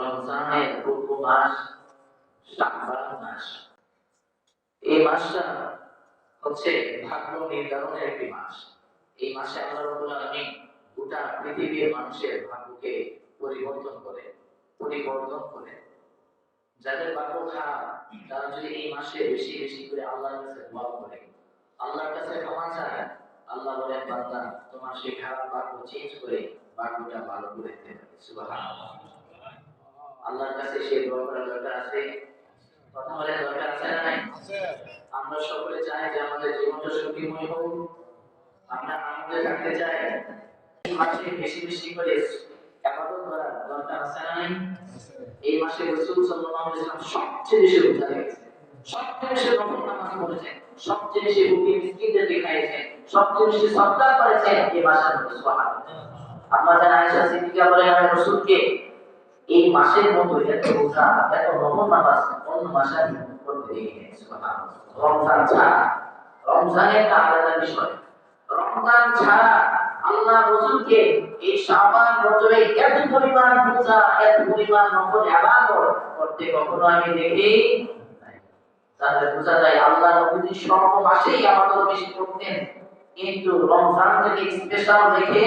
রমজানের মাস শাকবার মাস। এই মাসটা হচ্ছে ভাগ্য নির্ধারণের একটি মাস। এই মাসে আল্লাহ রব্বুল আলামিন গোটা পৃথিবীর মানুষের ভাগ্যকে পরিবর্তন করে পরিবর্তন করে। যাদের ভাগ্য খারাপ, তারা যদি এই মাসে বেশি বেশি করে আল্লাহর কাছে দোয়া করে, আল্লাহর কাছে ক্ষমা চায়, আল্লাহ বলেন বান্দা, তোমার সেই খারাপ ভাগ্য চেঞ্জ করে ভাগ্যটা ভালো করে দিতে পারে আল্লাহর কাছে সেই দোয়া করার দরকার আছে? কথা বলে দরকার আছে না নাই? আমরা সকলে চাই যে আমাদের জীবনটা সুখীময় হোক। আমরা আনন্দে থাকতে চাই। এই মাসে বেশি বেশি করে আবাদত করার দরকার আছে না নাই? এই মাসে রাসূল সাল্লাল্লাহু আলাইহি ওয়াসাল্লাম সবচেয়ে বেশি রোজা রেখেছেন। সবচেয়ে বেশি নফল নামাজ পড়েছেন। সবচেয়ে বেশি সবচেয়ে বেশি সদকা করেছেন এই মাসের সুবহানাল্লাহ। জান আয়েশা সিদ্দিকা বলেন আমি রাসূলকে এই মাসের মতো এত রোজা এত নফল নামাজ অন্য মাসে আমি করতে রমজান ছাড়া। আলাদা বিষয়। রমজান ছাড়া আল্লাহ রসুলকে এই শাবান রজবে এত পরিমাণ এত পরিমাণ করতে কখনো আমি দেখি তাহলে বোঝা যায় আল্লাহ নবী সর্ব মাসেই ইবাদত বেশি করতেন। কিন্তু রমজান থেকে স্পেশাল দেখে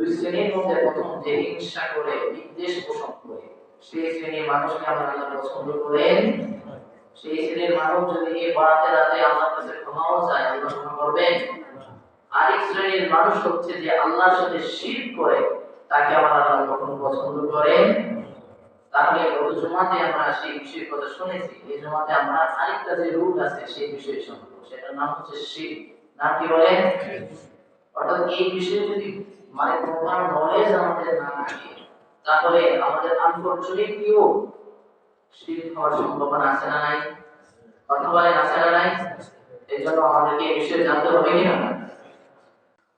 দুই শ্রেণির মধ্যে প্রথম যে হিংসা করে বিদ্বেষ পোষণ করে, সেই শ্রেণির মানুষকে আমরা আল্লাহ পছন্দ করেন। সেই শ্রেণির মানুষ যদি এই বরাতে রাতে আল্লাহর কাছে ক্ষমাও চায় আল্লাহ ক্ষমা করবেন আরেক শ্রেণির মানুষ হচ্ছে যে আল্লাহর সাথে শিরক করে, তাকে আমার আল্লাহ কখনো পছন্দ করেন। তাহলে গত জমাতে আমরা সেই বিষয়ের কথা শুনেছি, এই জমাতে আমরা আরেকটা যে রুট আছে সেই বিষয়ে শুনব, সেটার নাম হচ্ছে শির। নাম কি বলেন? অর্থাৎ এই বিষয়ে যদি মানে প্রপার নলেজ আমাদের না থাকে, তাহলে আমাদের আনফরচুনেটলিও শির হওয়ার সম্ভাবনা আছে না নাই? কথা বলেন, আছে না নাই? এই জন্য আমাদেরকে এই বিষয়ে জানতে হবে কিনা?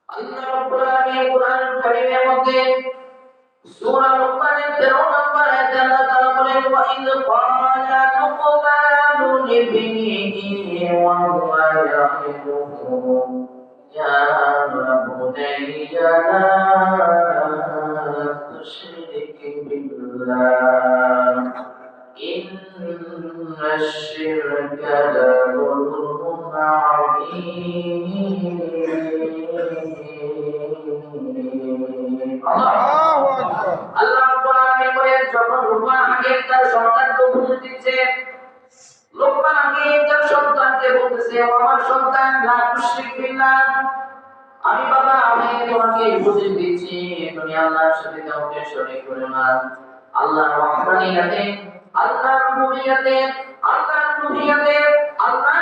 আল্লাহ রাব্বুল আলামিন কোরআন কারীমের মধ্যে সূরা লুকমানের 13 নম্বর আয়াতে আল্লাহ তাআলা বলেন, ওয়া ইয ক্বালা লুকমানু লিবনিহি ওয়া হুয়া ইয়াইদুহু ইয়া বুনাইয়া লা তুশরিক বিল্লাহ إن الشرك لظلم عظيم আল্লাহু আকবার আল্লাহ রাব্বুল আলামিন বলেন যখন লোকমান হাকিম তার সন্তানকে উপদেশ দিচ্ছে "ও আমার সন্তান আমি বাবা, আমি তোমাকে উপদেশ দিচ্ছি তুমি আল্লাহর সাথে কাউকে শরীক করো না। আল্লাহর রহমানিয়াতে, আল্লাহর রুবুবিয়াতে আল্লাহর রুবুবিয়াতে আল্লাহর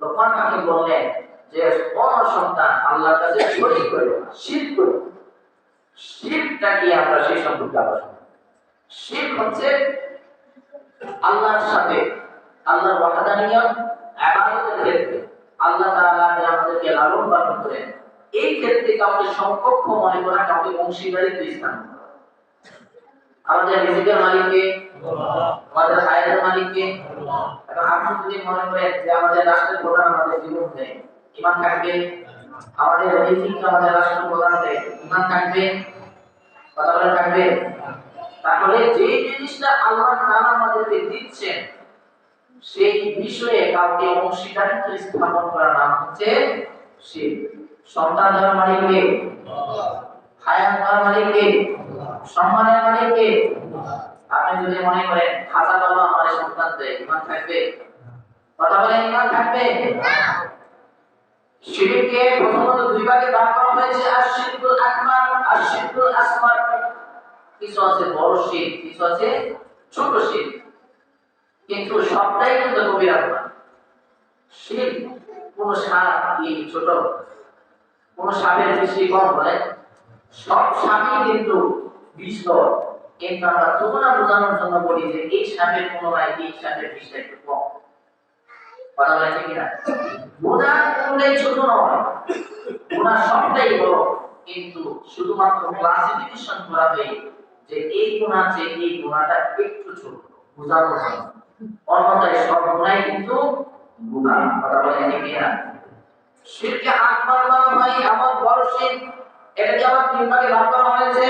লোকমান কাকে বললেন যে, কোন সন্তান আল্লাহর কাছে শরীক করিও না করিও না। শিরকটা কি আমরা সেই সম্পর্কে আলোচনা করব। শিরক হচ্ছে আল্লাহর সাথে, আল্লাহর ওয়াহদানিয়ত ইবাদতের ক্ষেত্রে আল্লাহ তাআলা যে আমাদেরকে লালন পালন করেন, এই ক্ষেত্রে কাউকে সমকক্ষ মনে করা, কাউকে অংশীদারিত্ব স্থান। আমাদের রিজিকের মালিককে তাহলে যে জিনিসটা আল্লাহ আমাদেরকে দিচ্ছেন, সেই বিষয়ে কাউকে অংশীদারিত্ব স্থাপন করার নাম হচ্ছে শিরক সন্তান দেওয়ার মালিককে, হায়াত দেওয়ার মালিককে, সম্মানের মালিককে আপনি যদি মনে করেন, খাজা বাবা আমার সন্তান দেয় ইমান থাকবে? কথা বলেন ইমান থাকবে? শিরকে প্রথমত দুই ভাগে ভাগ করা হয়েছে আর শিরকুল আকবার আর শিরকুল আসমার। কিছু আছে বড় শির কিছু আছে ছোট শির কিন্তু সবটাই কিন্তু কবিরা গুনাহ শির কোন সাপ কি ছোট? কোন সাপের দৃষ্টি কম হয় সব সাপই কিন্তু বিষ কিন্তু আমরা তুলনা বোঝানোর জন্য বলি যে এই সাপের তুলনায় এই সাপের বিষটা একটু কম। কথা বলে ঠিক না গুণা কোনটাই ছোট নয়। গুণা সবটাই বড়। কিন্তু শুধুমাত্র ক্লাসিফিকেশন হয় যে এই গুণা যে এই গুণাটা একটু ছোট। বোঝানোর জন্য অন্যথায় সব গুণাই কিন্তু গুণা কথা বলে ঠিক না শিরকে হয়, এমন বড় এটাকে আবার তিন ভাগে ভাগ করা হয়েছে।